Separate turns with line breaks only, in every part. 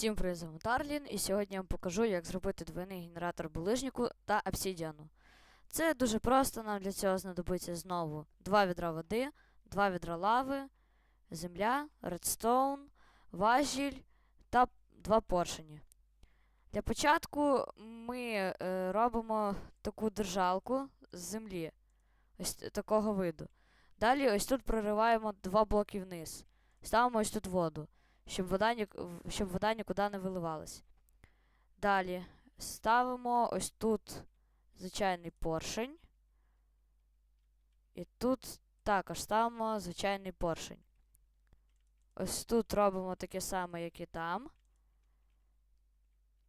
Всім привіт, з вами Тарлін, і сьогодні я вам покажу, як зробити двойний генератор булижнику та обсідіану. Це дуже просто, нам для цього знадобиться знову два відра води, два відра лави, земля, редстоун, важіль та два поршені. Для початку ми е, робимо таку держалку з землі, ось такого виду. Далі ось тут прориваємо два блоки вниз. Ставимо ось тут воду щоб вода, щоб вода нікуди не виливалась. Далі ставимо ось тут звичайний поршень. І тут також ставимо звичайний поршень. Ось тут робимо таке саме, як і там.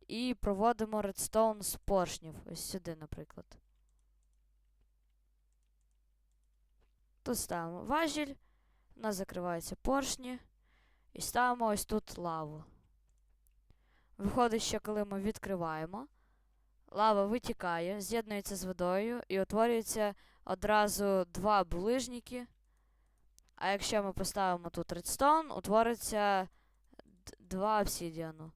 І проводимо редстоун з поршнів. Ось сюди, наприклад. Тут ставимо важіль, у нас закриваються поршні. І ставимо ось тут лаву. Виходить, що коли ми відкриваємо, лава витікає, з'єднується з водою і утворюється одразу два булижники. А якщо ми поставимо тут редстоун, утвориться два обсідіану.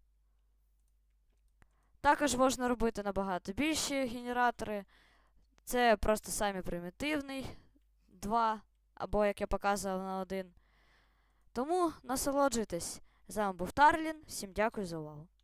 Також можна робити набагато більші генератори. Це просто самі примітивний два, або як я показував на один. Тому насолоджуйтесь. З вами був Тарлін. Всім дякую за увагу.